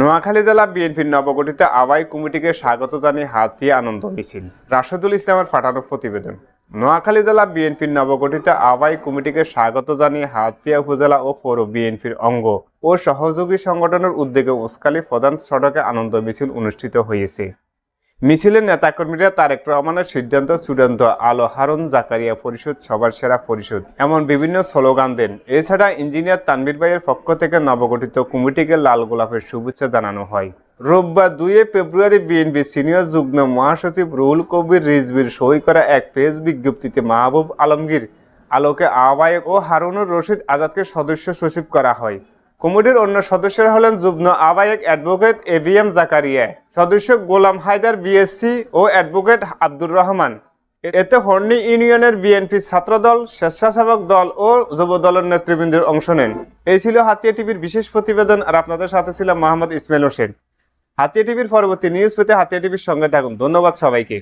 নোয়াখালী জেলা বিএনপির নবগঠিত আবাই কমিটিকে স্বাগত জানিয়ে হাত দিয়ে আনন্দ মিছিল। রাশেদুল ইসলামের ফাটানো প্রতিবেদন। নোয়াখালী জেলা বিএনপির নবগঠিত আবাই কমিটিকে স্বাগত জানিয়ে হাতিয়া উপজেলা ও পৌর বিএনপির অঙ্গ ও সহযোগী সংগঠনের উদ্যোগে উস্কালি প্রধান সড়কে আনন্দ মিছিল অনুষ্ঠিত হয়েছে। মিছিলের নেতাকর্মীরা তারেক রহমানের সিদ্ধান্ত, চূড়ান্ত আলো হারুন জাকারিয়া পরিষদ সবার সেরা পরিষদ এমন বিভিন্ন স্লোগান দেন। এছাড়া ইঞ্জিনিয়ার তানভীর ভাইয়ের পক্ষ থেকে নবগঠিত কমিটিকে লাল গোলাপের শুভেচ্ছা জানানো হয়। রোববার দুইয়ে ফেব্রুয়ারি বিএনপি সিনিয়র যুগ্ম মহাসচিব রুহুল কবির রিজবির সই করা এক পেজ বিজ্ঞপ্তিতে মাহবুব আলমগীর আলোকে আহ্বায়ক ও হারুনুর রশিদ আজাদকে সদস্য সচিব করা হয়। কমিটির অন্য সদস্যরা হলেন যুগ্ম আহ্বায়ক অ্যাডভোকেট এভিএম জাকারিয়া, সদস্য গোলাম হায়দার বিএসসি ও অ্যাডভোকেট আব্দুর রহমান। এতে হর্নি ইউনিয়নের বিএনপি ছাত্রদল, স্বেচ্ছাসেবক দল ও যুব দলের নেতৃবৃন্দের অংশ নেন। এই ছিল হাতিয়া টিভির বিশেষ প্রতিবেদন, আর আপনাদের সাথে ছিলাম মোহাম্মদ ইসমাইল হোসেন। হাতিয়া টিভির পরবর্তী নিউজ পেতে হাতিয়া টিভির সঙ্গে থাকুন। ধন্যবাদ সবাইকে।